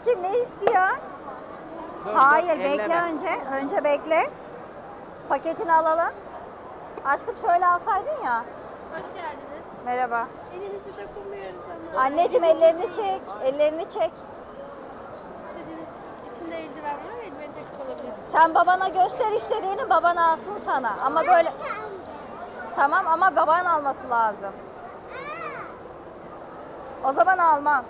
İlkim ne istiyor? Dur, Hayır dur, bekle elleme. önce. Önce bekle. Paketini alalım. Aşkım şöyle alsaydın ya. Hoş geldiniz. Merhaba. Elinizi dokunmuyoruz ama. Anneciğim ellerini çek. Ellerini çek. İstediğiniz içinde eldiven var. Eldiven takıp olabilir. Sen babana göster istediğini baban alsın sana. Ama böyle Tamam ama baban alması lazım. O zaman almam.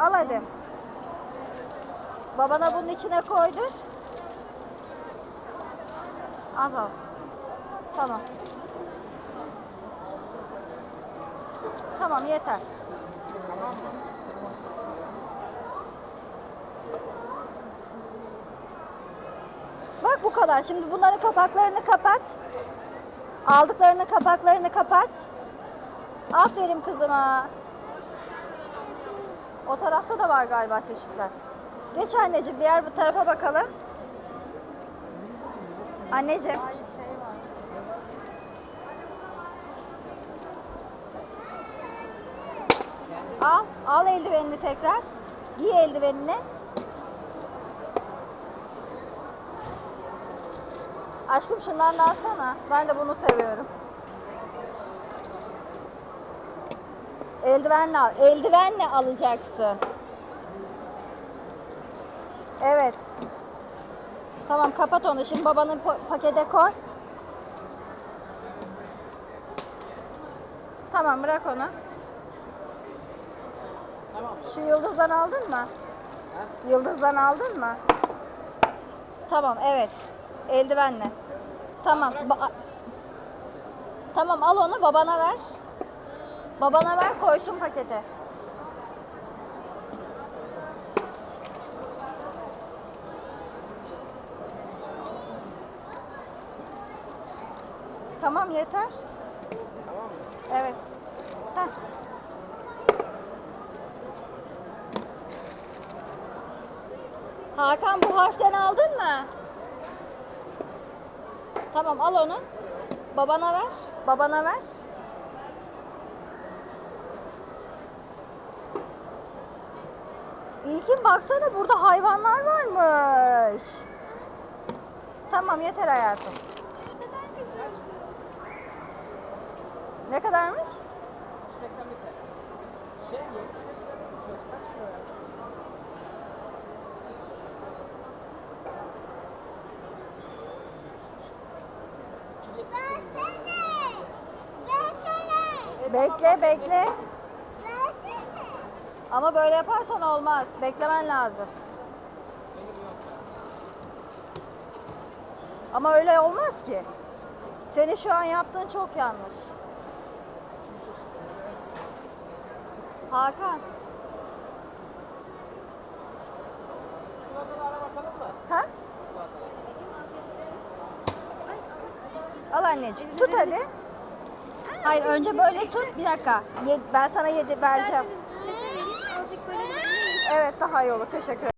Al hadi. Babana bunun içine koydur. Az al. Tamam. Tamam yeter. Tamam mı? Bak bu kadar. Şimdi bunların kapaklarını kapat. Aldıklarının kapaklarını kapat. Aferin kızıma. O tarafta da var galiba çeşitler. Geç anneciğim diğer bu tarafa bakalım. Anneciğim. Al, al eldivenini tekrar. Giy eldivenini. Aşkım şundan da alsana. Ben de bunu seviyorum. Eldivenle al. Eldivenle alacaksın. Evet. Tamam kapat onu. Şimdi babanın pakete koy. Tamam bırak onu. Tamam. Şu yıldızdan aldın mı? Ha? Yıldızdan aldın mı? Tamam evet. Eldivenle. Tamam. ba- tamam al onu babana ver. Babana ver koysun pakete. Tamam yeter. Tamam mı? Evet. Heh. Hakan bu harften aldın mı? Tamam al onu. Babana ver. Babana ver. İlkin baksana burada hayvanlar varmış. Tamam yeter hayatım. Ne kadarmış? 181 TL. Şey 75 lira. Kilosu kaç kilo ya? Bekle bekle. Ama böyle yaparsan olmaz. Beklemen lazım. Ama öyle olmaz ki. Senin şu an yaptığın çok yanlış. Hakan. Ha? Al anneciğim. Tut hadi. Hayır önce böyle tut. Bir dakika. Ben sana yedi vereceğim. Evet daha iyi olur. Teşekkür ederim.